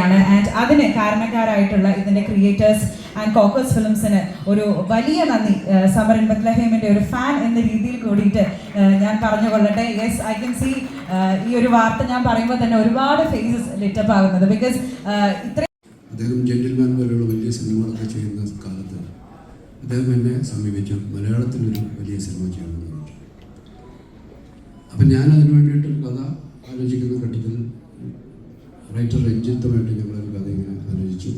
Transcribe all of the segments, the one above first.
ചെയ്യുകയാണ് ആൻഡ് അതിന് കാരണക്കാരായിട്ടുള്ള ഇതിന്റെ ക്രിയേറ്റേഴ്സ് ആൻഡ് കോക്കസ് ഫിലിംസിന് ഒരു വലിയ നന്ദി. സമരൻ ബത്ലഹേമിന്റെ ഒരു ഫാൻ എന്ന രീതിയിൽ കൂടിയിട്ട് ഞാൻ പറഞ്ഞുകൊള്ളട്ടെ. യെസ് ഐ കൻ സി ഈ ഒരു വാർത്ത ഞാൻ പറയുമ്പോൾ തന്നെ ഒരുപാട് ഫേസസ് ലിറ്റപ്പ് ആകുന്നത്. ബിക്കോസ് ഇത്ര അദ്ദേഹം ജെന്റിൽമാൻ പോലെയുള്ള വലിയ സിനിമകളൊക്കെ ചെയ്യുന്ന കാലത്ത് അദ്ദേഹം എന്നെ സമീപിച്ചു. മലയാളത്തിലൊരു വലിയ സിനിമ ചെയ്യണമെന്ന് അപ്പം ഞാൻ അതിനു വേണ്ടിയിട്ടൊരു കഥ ആലോചിക്കുന്ന ഘട്ടത്തിൽ റൈറ്റർ രഞ്ജിത്തുമായിട്ട് ഞങ്ങളൊരു കഥ ഇങ്ങനെ ആലോചിച്ചു.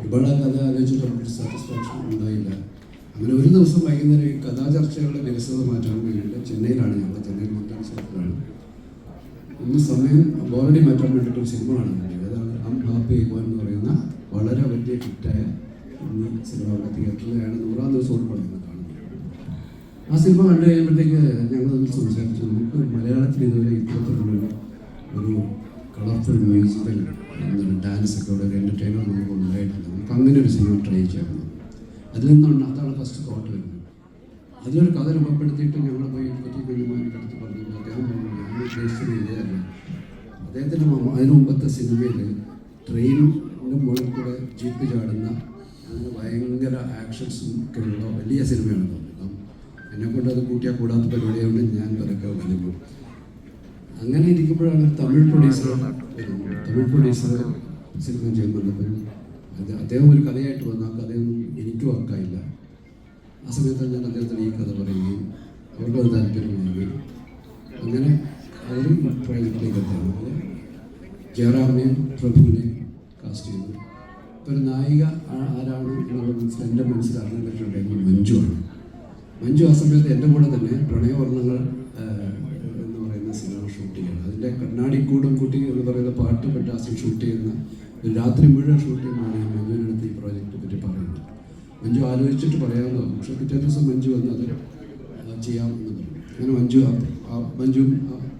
ഒരുപാട് ആ കഥ ആലോചിച്ചിട്ട് നമുക്കൊരു സാറ്റിസ്ഫാക്ഷൻ ഉണ്ടായില്ല. അങ്ങനെ ഒരു ദിവസം വൈകുന്നേരം ഈ കഥാ ചർച്ചകളുടെ വിരസത മാറ്റാൻ വേണ്ടിയിട്ട് ചെന്നൈയിലാണ് ഞങ്ങൾ ചെന്നൈയിൽ മൊത്തം സ്ഥലത്തിലാണ് ഇന്ന് സമയം ബോറടി മാറ്റാൻ വേണ്ടിയിട്ട് ഒരു സിനിമ കാണുന്നുണ്ട് അതാണ് അം ഹാപ്പി മോൻ എന്ന് പറയുന്ന വളരെ വലിയ ഹിറ്റായ ഇന്ന് സിനിമ അവിടെ തിയേറ്ററിലാണ് നൂറാം ദിവസം പറയുന്നത് ആ സിനിമ കണ്ടു കഴിയുമ്പോഴത്തേക്ക് ഞങ്ങൾ സംസാരിച്ചു. നമുക്ക് മലയാളത്തിൽ ഇതുവരെ ഇത്തരത്തിലുള്ള ഒരു കളർഫുൾ മ്യൂസിക്കൽ എന്താണ് ഡാൻസ് ഒക്കെ ഉള്ള ഒരു എന്റർടൈനർ നമുക്ക് ഉണ്ടായിട്ടില്ല നമുക്ക് അങ്ങനെ ഒരു സിനിമ ട്രൈ ചെയ്യണം അതിൽ നിന്നാണ് അതാണ് ഫസ്റ്റ് തോട്ട് വരുന്നത്. അതിലൊരു കഥ രൂപപ്പെടുത്തിയിട്ട് ഞങ്ങൾ പോയി പറ്റി കുഞ്ഞുമാരുടെ അടുത്ത് പറഞ്ഞു അദ്ദേഹം പറഞ്ഞു ഞാൻ ഉദ്ദേശിച്ചത് ഇതല്ല അദ്ദേഹത്തിന്റെ അതിനു മുമ്പത്തെ സിനിമയിൽ ട്രെയിനിന്റെ മുകളിൽ കൂടെ ജീപ്പ് ചാടുന്ന അങ്ങനെ ഭയങ്കര ആക്ഷൻസും ഒക്കെ ഉള്ള വലിയ സിനിമയാണ് തോന്നുന്നത്. എന്നെ കൊണ്ട് അത് കൂട്ടിയാൽ കൂടാത്ത പരിപാടിയാണ് ഞാൻ വരക്കാൻ വലിഞ്ഞു അങ്ങനെ ഇരിക്കുമ്പോഴാണ് Tamil producer. Tamil producer cinema ചെയ്യുന്നുണ്ട് അപ്പം അത് അദ്ദേഹം ഒരു കഥയായിട്ട് വന്നു. ആ കഥയൊന്നും എനിക്കും വർക്കായില്ല. ആ സമയത്ത് ഞാൻ അദ്ദേഹത്തിന് ഈ കഥ പറയുകയും അവർക്ക് അത് താല്പര്യമാവുകയും അങ്ങനെ അവരും പ്രൈവറ്റിലേക്ക് അങ്ങനെ ജയറാമിനെയും പ്രഭുവിനെയും കാസ്റ്റ് ചെയ്തു. ഇപ്പോൾ ഒരു നായിക ആരാണ് എന്നുള്ള മനസ്സിൽ എന്റെ മനസ്സിൽ അറിയാൻ മഞ്ജു ആണ്. മഞ്ജു ആ സമയത്ത് എന്റെ കൂടെ തന്നെ പ്രണയവർണങ്ങൾ കണ്ണാടിക്കൂടും കുട്ടി എന്ന് പറയുന്ന പാട്ട് പെട്ടാസിൽ ഷൂട്ട് ചെയ്യുന്ന രാത്രി മുഴുവൻ ഷൂട്ട് ചെയ്യുന്നതാണ് ഞാൻ മഞ്ജുവിനടുത്ത് ഈ പ്രോജക്റ്റിനെ പറ്റി പറയുന്നത് മഞ്ജു ആലോചിച്ചിട്ട് പറയാമെന്ന് പക്ഷെ പിറ്റേ ദിവസം മഞ്ജു വന്ന് അത് ചെയ്യാമെന്ന് പറഞ്ഞു. അങ്ങനെ മഞ്ജു ആ- ആ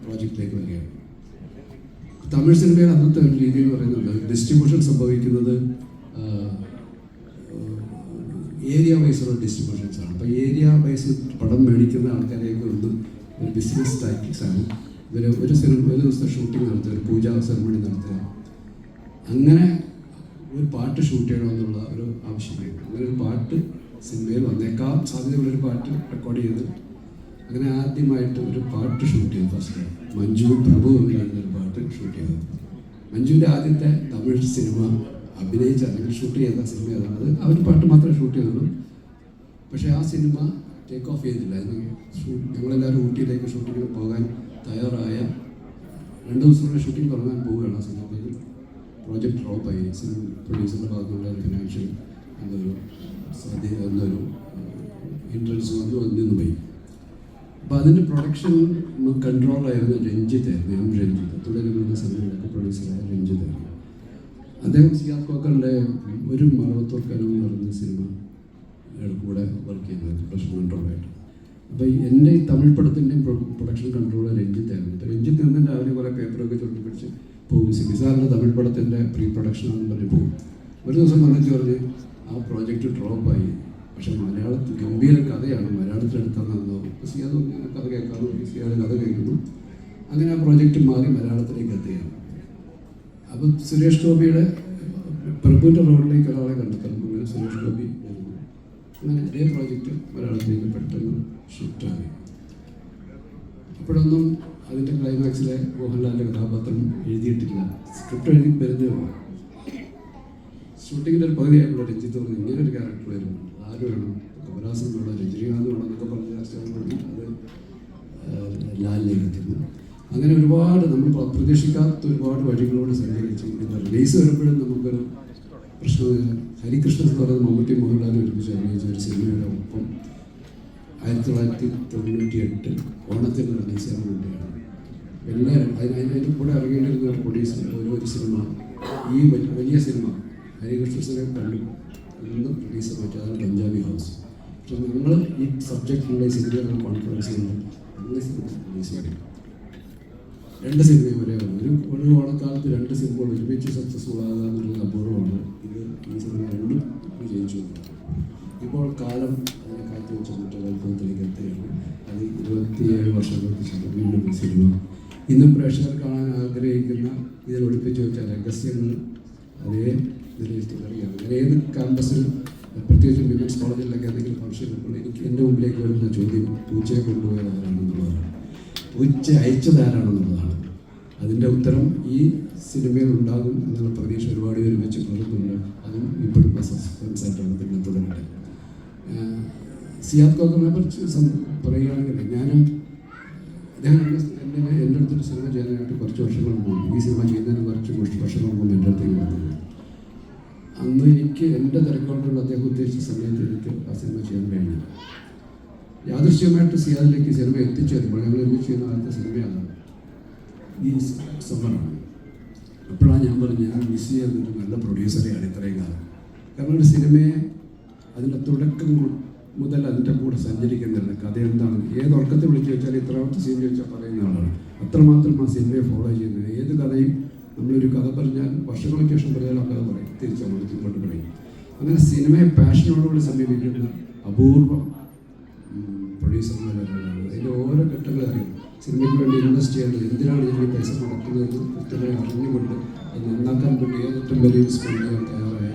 പ്രോജക്റ്റിലേക്ക് വരികയാണ്. തമിഴ് സിനിമയിൽ അന്നത്തെ ഒരു രീതി എന്ന് പറയുന്നത് ഡിസ്ട്രിബ്യൂഷൻ സംഭവിക്കുന്നത് ഏരിയ വൈസുള്ള ഡിസ്ട്രിബ്യൂഷൻസാണ്. അപ്പോൾ ഏരിയ വൈസ് പടം മേടിക്കുന്ന ആൾക്കാരെയൊക്കെ ഒന്ന് ബിസിനസ് ടാക്ടിക്സ് ആണ്. ഇവർ ഒരു സിനിമ ഒരു ദിവസത്തെ ഷൂട്ടിംഗ് നടത്തുക ഒരു പൂജാ സെറമണി നടത്തുക. അങ്ങനെ ഒരു പാട്ട് ഷൂട്ട് ചെയ്യണമെന്നുള്ള ഒരു ആവശ്യമായി അങ്ങനെ ഒരു പാട്ട് സിനിമയിൽ വന്നേക്കാം. സാധ്യതയുള്ളൊരു പാട്ട് റെക്കോർഡ് ചെയ്ത് അങ്ങനെ ആദ്യമായിട്ട് ഒരു പാട്ട് ഷൂട്ട് ചെയ്തു ഫസ്റ്റ് മഞ്ജു പ്രഭു എന്ന ഒരു പാട്ട് ഷൂട്ട് ചെയ്തു. മഞ്ജുവിന്റെ ആദ്യത്തെ തമിഴ് സിനിമ അഭിനയിച്ച അല്ലെങ്കിൽ ഷൂട്ട് ചെയ്ത സിനിമ ഏതാണ്? അത് അവർ പാട്ട് മാത്രമേ ഷൂട്ട് ചെയ്തുള്ളൂ. പക്ഷേ ആ സിനിമ ടേക്ക് ഓഫ് ചെയ്തില്ല. ഞങ്ങളെല്ലാവരും ഊട്ടിയിലേക്ക് ഷൂട്ടിങ്ങിന് പോകാൻ തയ്യാറായ രണ്ട് ദിവസത്തിനുള്ള ഷൂട്ടിംഗ് തുടങ്ങാൻ പോവുകയാണ് ആ സമയത്ത് പ്രോജക്റ്റ് ഡ്രോപ്പായി സിനിമ പ്രൊഡ്യൂസറിന്റെ ഭാഗത്തുള്ള ഒരു ഫിനാൻഷ്യൽ എന്തൊരു സാധ്യത എന്തൊരു ഇൻട്രൻസ് വന്നു അതിൽ നിന്ന് പോയി. അപ്പോൾ അതിന്റെ പ്രൊഡക്ഷൻ കൺട്രോളായിരുന്നു രഞ്ജിത്തായിരുന്നു എം രഞ്ജിത്ത്. തുടരുന്ന സിനിമയിലൊക്കെ പ്രൊഡ്യൂസറായ രഞ്ജിത്തായിരുന്നു അദ്ദേഹം സിയാർ കോക്കറിന്റെ ഒരു മറവത്തോക്കനം എന്ന് പറയുന്ന സിനിമ കൂടെ വർക്ക് ചെയ്തത് പ്രൊഡക്ഷൻ കൺട്രോളായിട്ട് അപ്പോൾ എന്റെ ഈ തമിഴ് പടത്തിന്റെയും പ്രൊഡക്ഷൻ കൺട്രോൾ രഞ്ജിത്തായിരുന്നു രഞ്ജിത്ത് നിന്ന് അവർ കുറേ പേപ്പറൊക്കെ ചുരുട്ടി പിടിച്ച് പോകും. സിബിസാറിന്റെ തമിഴ് പടത്തിന്റെ പ്രീ പ്രൊഡക്ഷനാണെന്ന് പറഞ്ഞ് പോകും. ഒരു ദിവസം വന്നിട്ട് പറഞ്ഞ് ആ പ്രോജക്റ്റ് ഡ്രോപ്പായി പക്ഷെ മലയാളത്തിൽ ഗംഭീര കഥയാണ്. മലയാളത്തിൽ സി സിയാദ് കഥ സി സിയാദ് കഥ കേൾക്കുന്നു അങ്ങനെ ആ പ്രോജക്റ്റ് മാറി മലയാളത്തിലേക്ക് എത്തുകയാണ്. അപ്പോൾ സുരേഷ് ഗോപിയുടെ പ്രഭുവിന്റെ റോളിലേക്ക് ഒരാളെ കണ്ടെത്തണം. സുരേഷ് ഗോപി അങ്ങനെ അതേ പ്രോജക്റ്റ് ഒരാളത്തേക്ക് പെട്ടെന്ന് ഷിഫ്റ്റായി അപ്പോഴൊന്നും അതിന്റെ ക്ലൈമാക്സിലെ മോഹൻലാലിന്റെ കഥാപാത്രം എഴുതിയിട്ടില്ല. സ്ക്രിപ്റ്റ് എഴുതി വരുന്നേ ഉള്ളൂ. ഷൂട്ടിങ്ങിന്റെ ഒരു പകുതിയായിട്ടുള്ള രഞ്ജിത്ത് പറഞ്ഞു ഇങ്ങനെ ഒരു ക്യാരക്ടർ വരും ആര് വേണം? കമലഹാസൻ വേണം? രജനീകാന്ത് വേണം? എന്നൊക്കെ പറഞ്ഞ ചർച്ചകൾ വേണ്ടി അത് ലാലിലേക്ക് എത്തുന്നു അങ്ങനെ ഒരുപാട് നമ്മൾ പ്ര- പ്രതീക്ഷിക്കാത്ത ഒരുപാട് വഴികളോട് സഞ്ചരിച്ചു റിലീസ് വരുമ്പോഴും നമുക്കൊരു പ്രശ്നം ഹരികൃഷ്ണൻ എന്ന് മമ്മൂട്ടി മോഹൻലാൽ ഒരുമിച്ച് അഭിനയിച്ച ഒരു സിനിമയുടെ ഒപ്പം ആയിരത്തി തൊള്ളായിരത്തി തൊണ്ണൂറ്റി എട്ട് ഓണത്തിന് ചെയ്യാൻ വേണ്ടിയാണ് എല്ലാവരും അതിന് അതിന് അതിന്റെ കൂടെ ഇറങ്ങേണ്ടിരുന്ന ഒരു പ്രൊഡ്യൂസർ ഒരു ഒരു സിനിമ ഈ വലി- വലിയ സിനിമ ഹരികൃഷ്ണ സിനിമ കണ്ടു. ഇന്നും റിലീസ് പറ്റുക പഞ്ചാബി ഹൗസ് പക്ഷെ ഞങ്ങൾ ഈ സബ്ജക്റ്റിലുള്ള സിനിമകൾ കോൺഫറൻസ് ചെയ്യുന്നു അങ്ങനെ സിനിമ റിലീസ് ചെയ്യും രണ്ട് സിനിമയും ഒരേ ഒരു ഒരു ഓണക്കാലത്ത് രണ്ട് സിനിമകൾ ഒരുമിച്ച് സക്സസ്ഫുൾ ആകാമെന്നുള്ളത് അപൂർവമാണ് ഇത്. ഈ സിനിമ രണ്ടും വിജയിച്ചു ഇപ്പോൾ കാലം അതിനെ കാത്തു വെച്ച മറ്റൊരത്ഭുതത്തിലേക്ക് എത്തുകയാണ്. അത് ഇരുപത്തിയേഴ് വർഷങ്ങൾക്ക് ശേഷം വീണ്ടും ഈ സിനിമ. ഇന്നും പ്രേക്ഷകർ കാണാൻ ആഗ്രഹിക്കുന്ന ഇതിൽ ഒളിപ്പിച്ചു വെച്ച രഹസ്യങ്ങൾ അതേ നിലയിൽ ഞാൻ ഏത് ക്യാമ്പസിൽ പ്രത്യേകിച്ച് വിമൻസ് കോളേജിലൊക്കെ എന്തെങ്കിലും ഫംഗ്ഷൻ എനിക്ക് എന്റെ മുമ്പിലേക്ക് വരുന്ന ചോദ്യം പൂച്ചയെ കൊണ്ടുപോയത് ആരാണെന്നുള്ളതാണ് പൂച്ച അയച്ചത് ആരാണെന്നുള്ളതാണ് അതിന്റെ ഉത്തരം ഈ സിനിമയിൽ ഉണ്ടാകും എന്നുള്ള പ്രതീക്ഷ ഒരുപാട് പേര് വെച്ച് പുലർത്തുന്നുണ്ട് അതും ഇപ്പോഴും ആയിട്ടാണ് പിന്നെ തുടരട്ടെ സിയാദ് കോക്കറിനെ കുറിച്ച് പറയുകയാണെങ്കിൽ ഞാൻ ഞാൻ എന്റെ എന്റെ അടുത്തൊരു സിനിമ ചെയ്യാനായിട്ട് കുറച്ച് വർഷങ്ങൾ പോകും. ഈ സിനിമ ചെയ്യുന്നതിന് കുറച്ച് വർഷ- വർഷങ്ങൾ പോകും എന്റെ അടുത്തേക്ക് വന്നത് അന്ന് എനിക്ക് എന്റെ തിരക്കുകൊണ്ടുള്ള അദ്ദേഹം ഉദ്ദേശിച്ച സമയത്ത് എനിക്ക് ആ സിനിമ ചെയ്യാൻ കഴിഞ്ഞില്ല. യാദൃശ്യമായിട്ട് സിയാദിലേക്ക് സിനിമ എത്തിച്ചേരുമ്പോൾ ഞങ്ങൾ ഒരുമിച്ച് ചെയ്യുന്ന ആദ്യത്തെ സിനിമയാണ് ഈ സമ്മറാണ് അപ്പോഴാണ് ഞാൻ പറഞ്ഞു ഞാൻ മിസ് ചെയ്യുന്നൊരു നല്ല പ്രൊഡ്യൂസറെയാണ് ഇത്രയും കാലം. കാരണം ഒരു സിനിമയെ അതിന്റെ തുടക്കം മുതൽ അതിന്റെ കൂടെ സഞ്ചരിക്കുന്നുണ്ട് കഥ എന്താണ്? ഏത് ഉറക്കത്തെ വിളിച്ച് വെച്ചാൽ ഇത്രാമത്തെ സീൻ ചോദിച്ചാൽ പറയുന്ന ആളാണ്. അത്രമാത്രം ആ സിനിമയെ ഫോളോ ചെയ്യുന്നത്. ഏത് കഥയും നമ്മളൊരു കഥ പറഞ്ഞാൽ വർഷങ്ങൾക്ക് ശേഷം പറഞ്ഞാൽ ആ കഥ പറയും. തിരിച്ചങ്ങോട്ട് ഇങ്ങോട്ട് പറയും. അങ്ങനെ സിനിമയെ പാഷനോടുകൂടി സമീപിക്കുന്ന അപൂർവം ഇൻവെസ്റ്റ് ചെയ്യേണ്ടത് എന്തിനാണ് ഇതിൽ പൈസ മുടക്കുന്നതെന്ന് കൃത്യമായി അറിഞ്ഞുകൊണ്ട് അത് നന്നാക്കാൻ വേണ്ടി ഏറ്റവും വലിയ സ്പെൻഡ് ചെയ്യാൻ തയ്യാറായ.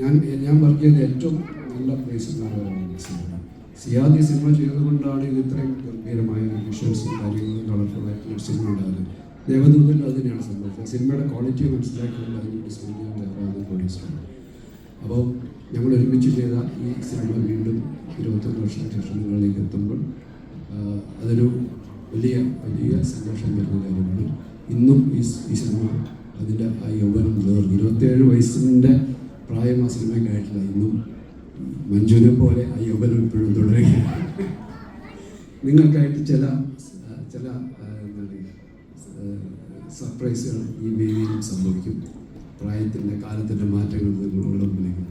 ഞാൻ ഞാൻ വർക്ക് ചെയ്ത ഏറ്റവും നല്ല പ്രൊഡ്യൂസർമാരാണ് സിനിമ സിയാദി ഈ സിനിമ ചെയ്തുകൊണ്ടാണ് ഇത് ഇത്രയും ഗംഭീരമായ വിഷ്വൽസും കാര്യങ്ങളും ഒരു സിനിമ ഉണ്ടാകുന്നത് ദേവദൂതൻ തന്നെയാണ് സംഭവിച്ചത്. സിനിമയുടെ ക്വാളിറ്റി മനസ്സിലാക്കിക്കൊണ്ട് അതിനുവേണ്ടി സ്പെൻഡ് ചെയ്യാൻ തയ്യാറാകുന്ന പ്രൊഡ്യൂസറാണ് അപ്പോൾ ഞങ്ങൾ ഒരുമിച്ച് ചെയ്ത ഈ സിനിമ വീണ്ടും ഇരുപത്തൊന്ന് വർഷത്തിന് ശേഷം നിങ്ങളിലേക്ക് എത്തുമ്പോൾ അതൊരു വലിയ വലിയ സന്തോഷം തരുന്ന കാര്യമാണ്. ഇന്നും ഈ ഈ സിനിമ അതിന്റെ ആ യൗവനം നിലനിർത്തി. ഇരുപത്തേഴ് വയസ്സിന്റെ പ്രായം ആ സിനിമയ്ക്കായിട്ടില്ല ഇന്നും മഞ്ജുവിനെ പോലെ ആ യൗവനം ഇപ്പോഴും തുടരുകയാണ്. നിങ്ങൾക്കായിട്ട് ചില ചില സർപ്രൈസുകൾ ഈ വേദിയിലും സംഭവിക്കും. പ്രായത്തിന്റെ കാലത്തിന്റെ മാറ്റങ്ങൾ നിങ്ങളുടെ മുന്നിലേക്ക്.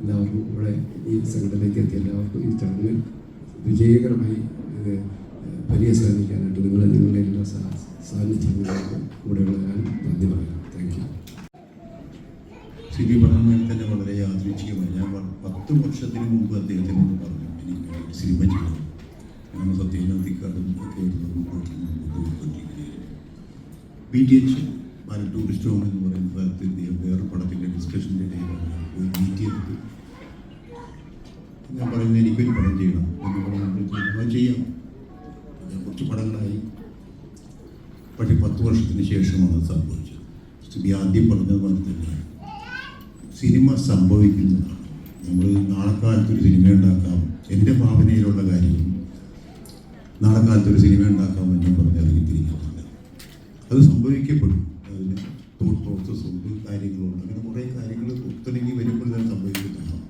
എല്ലാവർക്കും ഇവിടെ ഈ സംഘടനയ്ക്ക് എത്തിയ എല്ലാവർക്കും ഈ ചടങ്ങ് വിജയകരമായി ഇത് സാധിക്കാനായിട്ട് നിങ്ങൾ നിങ്ങളുടെ എല്ലാ സാ- സാന്നിധ്യങ്ങളിലും കൂടെയുള്ള ഞാൻ നന്ദി പറയാം. താങ്ക് യു സിബി പറഞ്ഞാൽ തന്നെ വളരെ യാദൃച്ഛികമായി ഞാൻ പത്ത് വർഷത്തിന് മുമ്പ് അദ്ദേഹത്തിനോട് പറഞ്ഞു. എനിക്ക് സിനിമ ചെയ്യണം. ഞാൻ സത്യനാഥിക്കാടും ഒക്കെ B T H Bala tourist home എന്ന് പറയുന്ന സ്ഥലത്ത് വേറെ പടത്തിന്റെ ഡിസ്കഷന്റെ ഇടയിലാണ് പോയി മീറ്റ് ചെയ്തത് ഞാൻ പറയുന്നത് എനിക്കൊരു പടം ചെയ്യണം എന്ന് പറയുന്നത് ചെയ്യാം. പടങ്ങളായി പക്ഷേ പത്ത് വർഷത്തിന് ശേഷമാണ് സംഭവിച്ചത്. സിബി ആദ്യം പറഞ്ഞത് പോലെ തന്നെ സിനിമ സംഭവിക്കുന്നതാണ്. നമ്മൾ നാളെ കാലത്ത് ഒരു സിനിമ ഉണ്ടാക്കാം എന്റെ ഭാവനയിലുള്ള കാര്യം നാളെ കാലത്ത് ഒരു സിനിമ ഉണ്ടാക്കാം എന്ന് തിരിക്കുന്നില്ല അത് സംഭവിക്കപ്പെടും. അതിന് തോട്ട് പ്രോസസ് ഉണ്ട് കാര്യങ്ങളുണ്ട് അങ്ങനെ കുറേ കാര്യങ്ങൾ ഒത്തിണങ്ങി വരുമ്പോൾ തന്നെ സംഭവിക്കുന്നതാണ്.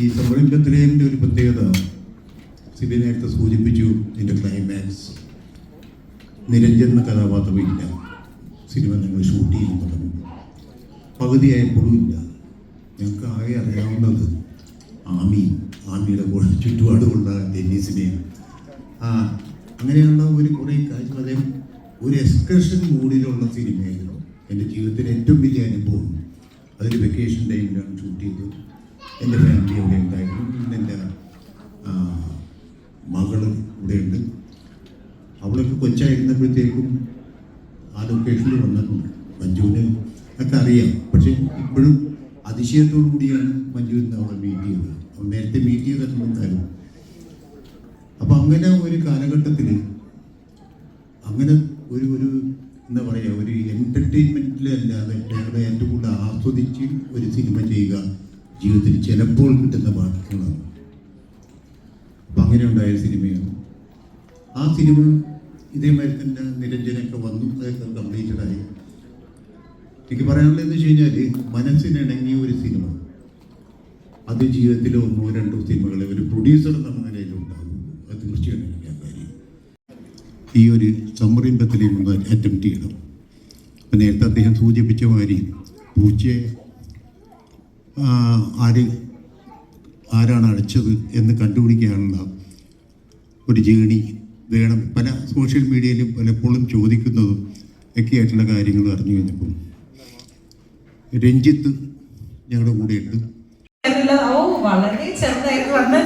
ഈ സംരംഭത്തിലേന്റെ ഒരു പ്രത്യേകത സിബി നേരത്തെ സൂചിപ്പിച്ചു ഇതിന്റെ ക്ലൈമാക്സ് നിരഞ്ജൻ എന്ന കഥാപാത്രമില്ല. സിനിമ ഞങ്ങൾ ഷൂട്ട് ചെയ്യാൻ തുടങ്ങി. പകുതിയായപ്പോഴും ഇല്ല. ഞങ്ങൾക്ക് ആകെ അറിയാവുന്നത് ആമി ആമിയുടെ കൂടെ ചുറ്റുപാടുമുള്ള ഡെന്നീസിനെയും ആ അങ്ങനെയുള്ള ഒരു കുറേ കാര്യം അദ്ദേഹം ഒരു എക്സ്കർഷൻ മൂഡിലുള്ള സിനിമയായിരുന്നു. എന്റെ ജീവിതത്തിലെ ഏറ്റവും വലിയ അനുഭവം. അതൊരു വെക്കേഷൻ ടൈമിലാണ് ഷൂട്ട് ചെയ്തത്. എന്റെ ഫാമിലി അവിടെ ഉണ്ടായിരുന്നു. എന്റെ മകൾ ഇവിടെയുണ്ട് അവളൊക്കെ കൊച്ചായിരുന്നപ്പോഴത്തേക്കും ആ ലൊക്കേഷനിൽ വന്നിട്ടുണ്ട്. മഞ്ജുവിന് ഒക്കെ അറിയാം. പക്ഷേ ഇപ്പോഴും അതിശയത്തോടു കൂടിയാണ് മഞ്ജുവിനെ അവളെ മീറ്റ് ചെയ്തത്. അവൾ നേരത്തെ മീറ്റ് ചെയ്തിട്ടുണ്ടായിരുന്നു അപ്പം അങ്ങനെ ഒരു കാലഘട്ടത്തിൽ അങ്ങനെ ഒരു ഒരു എന്താ പറയുക ഒരു എന്റർടൈൻമെന്റിലല്ലാതെ ഞങ്ങളെ ഏറ്റവും കൂടുതൽ ആസ്വദിച്ച് ഒരു സിനിമ ചെയ്യുക ജീവിതത്തിൽ ചിലപ്പോൾ കിട്ടുന്ന ഭാഗ്യങ്ങളാണ് അപ്പം അങ്ങനെ ഉണ്ടായ സിനിമയാണ്? ആ സിനിമ ഇതേമാതിരി തന്നെ നിരഞ്ജനൊക്കെ വന്നു അതൊക്കെ കംപ്ലീറ്റഡ് ആയി. എനിക്ക് പറയാനുള്ളത് എന്ന് വെച്ച് കഴിഞ്ഞാൽ മനസ്സിനിണങ്ങിയ ഒരു സിനിമ. അത് ജീവിതത്തിൽ ഒന്നോ രണ്ടോ സിനിമകളെ ഒരു പ്രൊഡ്യൂസർ എന്ന നിലയിൽ ഉണ്ടാകും. അത് തീർച്ചയായിട്ടും എനിക്ക് കാര്യം ഈ ഒരു സംരംഭത്തിൽ ഒന്ന് അറ്റംപ്റ്റ് ചെയ്യണം. അപ്പം നേരത്തെ അദ്ദേഹം സൂചിപ്പിച്ച മാതിരി പൂച്ചയെ ആര് ആരാണ് അടച്ചത് എന്ന് കണ്ടുപിടിക്കാനുള്ള ഒരു ജേണി വേണം. പല സോഷ്യൽ മീഡിയയിലും പലപ്പോഴും ചോദിക്കുന്നതും ഒക്കെ ആയിട്ടുള്ള കാര്യങ്ങൾ അറിഞ്ഞു കഴിഞ്ഞപ്പം രഞ്ജിത്ത് ഞങ്ങളുടെ കൂടെ ഉണ്ട് വളരെ ചെറുതായിട്ട് വന്ന്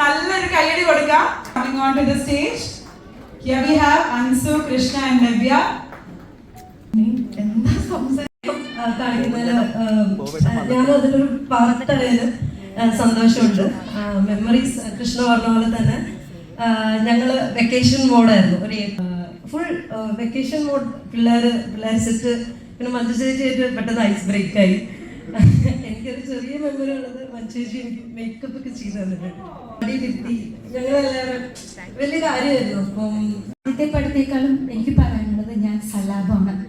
നല്ലൊരു കൈയടി കൊടുക്കാം. Coming on to the stage here we have Ansu Krishna and Navya എന്താ സംസാരം കാണിക്കുന്നതിൽ ഞാൻ അതിലൊരു പാർട്ടായതിൽ സന്തോഷമുണ്ട്. മെമ്മറീസ് കൃഷ്ണ പറഞ്ഞ പോലെ തന്നെ ഞങ്ങൾ വെക്കേഷൻ മോഡായിരുന്നു ഒരു ഫുൾ വെക്കേഷൻ മോഡ് പിള്ളേർ പിള്ളേർ സെറ്റ് പിന്നെ മഞ്ജു ചേച്ചിയായിട്ട് പെട്ടെന്ന് ഐസ് ബ്രേക്ക് ആയി. എനിക്കൊരു ചെറിയ മെമ്മറി ഉള്ളത് മഞ്ജു ചേച്ചി എനിക്ക് മേക്കപ്പ് ഒക്കെ ചെയ്ത് തന്നിട്ടുണ്ട്. കിട്ടി. ഞങ്ങളെല്ലാവരും വലിയ കാര്യമായിരുന്നു. അപ്പം ആദ്യത്തെ പടത്തേക്കാളും എനിക്ക് പറയാനുള്ളത് ഞാൻ സല്ലാപമാണ്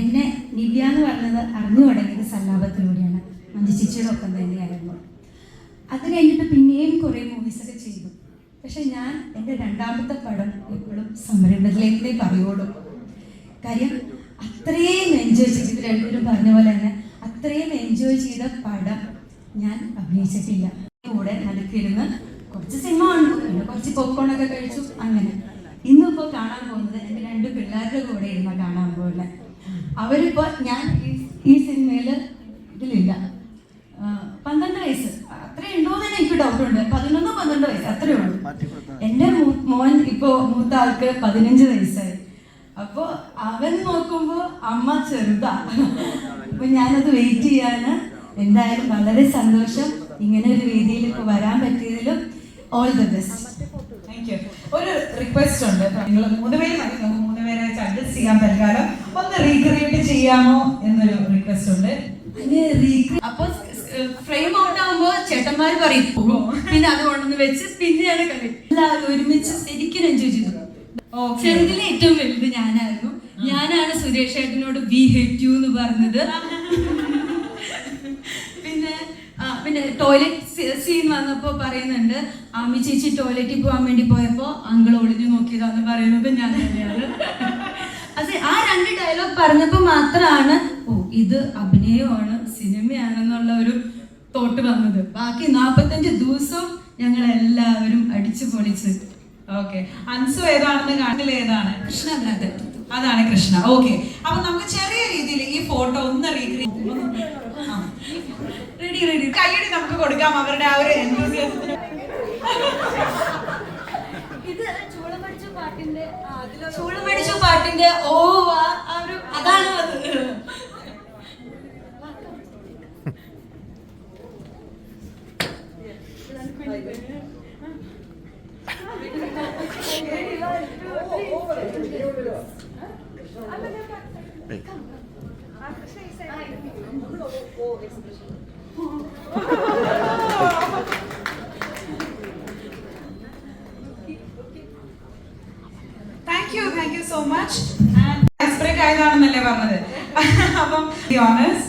എന്നെ നിവ്യ എന്ന് പറഞ്ഞത് അറിഞ്ഞു തുടങ്ങിയത് സല്ലാപത്തിലൂടെയാണ് മഞ്ജു ചേച്ചിയുടെ ഒപ്പം തന്നെയായിരുന്നു. അത് കഴിഞ്ഞിട്ട് പിന്നെയും കുറേ മൂവീസൊക്കെ ചെയ്തു. പക്ഷെ ഞാൻ എന്റെ രണ്ടാമത്തെ പടം എപ്പോഴും സംരംഭത്തിലേക്കേ പറയുള്ളൂ. കാര്യം അത്രയും എൻജോയ് ചെയ്ത് രണ്ടുപേരും പറഞ്ഞ പോലെ തന്നെ അത്രയും എൻജോയ് ചെയ്ത പടം ഞാൻ അഭിനയിച്ചിട്ടില്ല. കൂടെ നടക്കിരുന്ന് കുറച്ച് സിനിമ കണ്ടു. പിന്നെ കുറച്ച് പോപ്കോണൊക്കെ കഴിച്ചു. അങ്ങനെ. ഇന്നിപ്പോൾ കാണാൻ പോകുന്നത് എന്റെ രണ്ട് പിള്ളേരുടെ കൂടെ ഇരുന്ന കാണാൻ പോകുന്നത്. അവരിപ്പോൾ ഞാൻ ഈ- ഈ സിനിമയിൽ ഇതിലില്ല ആ, പന്ത്രണ്ട് വയസ്സ് അത്രയും ഉണ്ടോ എന്ന് എനിക്ക് ഡൗട്ട് ഉണ്ട് പതിനൊന്നോ പന്ത്രണ്ട് വയസ്സ് അത്രേ ഉള്ളൂ എന്റെ മൂ- മോൻ ഇപ്പോൾ മൂത്ത ആൾക്ക് പതിനഞ്ച് വയസ്സായി. അപ്പോൾ അവൻ നോക്കുമ്പോൾ അമ്മ ചെറുതാ അപ്പൊ ഞാനത് വെയിറ്റ് ചെയ്യാന്. എന്തായാലും വളരെ സന്തോഷം. ഇങ്ങനെ ഒരു രീതിയിൽ ഇപ്പൊ വരാൻ പറ്റിയതിലും all the best thank you ഒരു റിക്വസ്റ്റ് ഉണ്ട്. നിങ്ങൾ മൂന്ന് പേര് മതി. നമുക്ക് മൂന്ന് പേരെ അഡ്ജസ്റ്റ് ചെയ്യാൻ തൽക്കാലം. ഒന്ന് റീക്രിയേറ്റ് ചെയ്യാമോ എന്നൊരു റിക്വസ്റ്റ് ഉണ്ട്. അപ്പൊ ഫ്രെയിം ഔട്ട് ആകുമ്പോ ചേട്ടന്മാർ പറയും പിന്നെ അത് കൊണ്ടുവന്ന് വെച്ച് പിന്നെയാണ് കളി. എല്ലാവരും ഒരുമിച്ച് ശരിക്കും എൻജോയ് ചെയ്തു. ചെറുതിലെ ഏറ്റവും വലുത് ഞാനായിരുന്നു. ഞാനാണ് സുരേഷ് ഏട്ടനോട് ബി ഹെറ്റ് യു എന്ന് പറഞ്ഞത്. പിന്നെ പിന്നെ ടോയ്ലറ്റ് സീൻ വന്നപ്പോ പറയുന്നുണ്ട് ആമി ചേച്ചി ടോയ്ലറ്റിൽ പോകാൻ വേണ്ടി പോയപ്പോ അങ്കിൾ ഒളിഞ്ഞു നോക്കിയതാന്ന് പറയുന്നത് ഞാൻ തന്നെയാണ്. അതെ ആ രണ്ട് ഡയലോഗ് പറഞ്ഞപ്പോ മാത്രമാണ് ഓ ഇത് അഭിനയമാണ് സിനിമയാണെന്നുള്ള ഒരു തോട്ട് വന്നത്. ബാക്കി നാപ്പത്തഞ്ച് ദിവസം ഞങ്ങൾ എല്ലാവരും അടിച്ചു പൊളിച്ച്. ഓക്കെ അൻസു ഏതാണെന്ന് കാണില്ല ഏതാണ്? കൃഷ്ണനാഥൻ അതാണ് കൃഷ്ണ. ഓക്കെ അപ്പൊ നമുക്ക് ചെറിയ രീതിയിൽ ഈ ഫോട്ടോ ഒന്ന് റീക്രിയേറ്റ് റെഡി റെഡി കൈയടി നമുക്ക് കൊടുക്കാം അവരുടെ ആ ഒരു enthusiasm-ന്. ഇത് ചൂളമടിച്ച പാട്ടിന്റെ ചൂളമടിച്ച പാട്ടിന്റെ ഓ ആ ആ ഒരു അതാണ് അത്. Thank you thank you so much ആയതാണെന്നല്ലേ പറഞ്ഞത്? അപ്പം ഓണേഴ്സ്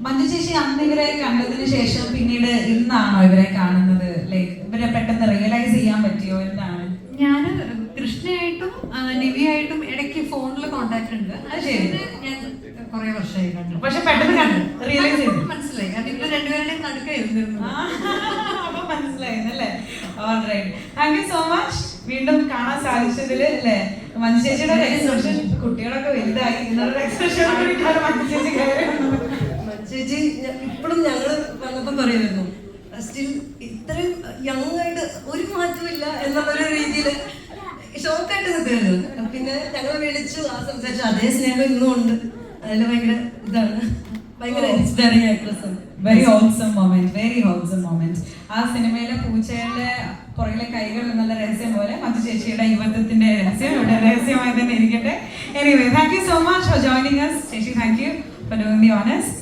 മഞ്ജു ചേച്ചി അന്ന് ഇവരെ കണ്ടതിന് ശേഷം പിന്നീട് ഇന്നാണോ ഇവരെ കാണുന്നത്? ലൈക്ക് ഇവരെ പെട്ടെന്ന് റിയലൈസ് ചെയ്യാൻ പറ്റിയോ? എന്താണ്? ഞാൻ കൃഷ്ണയായിട്ടും നിവിയായിട്ടും ഇടയ്ക്ക് ഫോണിൽ കോണ്ടാക്ട് ഉണ്ട്. ഞാൻ കുറെ വർഷമായി കണ്ടു. പക്ഷെ പെട്ടെന്ന് കണ്ടു. റിയലൈസ് ചെയ്തു. മനസ്സിലായി. കാരണം ഇവർ രണ്ടുപേരുടെയും നടുക്കായിരുന്നു അപ്പൊ മനസ്സിലായിരുന്നല്ലേ താങ്ക് യു സോ മച്ച് വീണ്ടും കാണാൻ സാധിച്ചതിൽ അല്ലേ? മഞ്ജു ചേച്ചിയുടെ ഒരു എക്സ്പ്രഷൻ കുട്ടികളൊക്കെ വലുതായി. എന്നുള്ള എക്സ്പ്രഷൻ മഞ്ജു ചേച്ചി കയറി. ചേച്ചി ഇപ്പോഴും ഞങ്ങൾ വന്നപ്പം പറയുമായിരുന്നു സ്റ്റിൽ ഇത്രയും യങ് ആയിട്ട് ഒരു മാറ്റമില്ല എന്നുള്ളൊരു രീതിയിൽ ഷോക്കായിട്ട് നിൽക്കുമായിരുന്നു പിന്നെ ഞങ്ങൾ വിളിച്ചു ആ സംസാരിച്ചു അതേ സ്നേഹം ഇന്നും ഉണ്ട്. അതിൽ ഭയങ്കര ഇതാണ്. ഭയങ്കര inspiring very wholesome moment very wholesome moment ആ സിനിമയിലെ പൂച്ചയുടെ പുറകിലെ കൈകൾ എന്നുള്ള രഹസ്യം പോലെ മറ്റു ചേച്ചിയുടെ യുവത്വത്തിന്റെ രഹസ്യം ഇവിടെ രഹസ്യമായി തന്നെ ഇരിക്കട്ടെ. Anyway thank you so much for joining us. ചേച്ചി thank you for doing the honours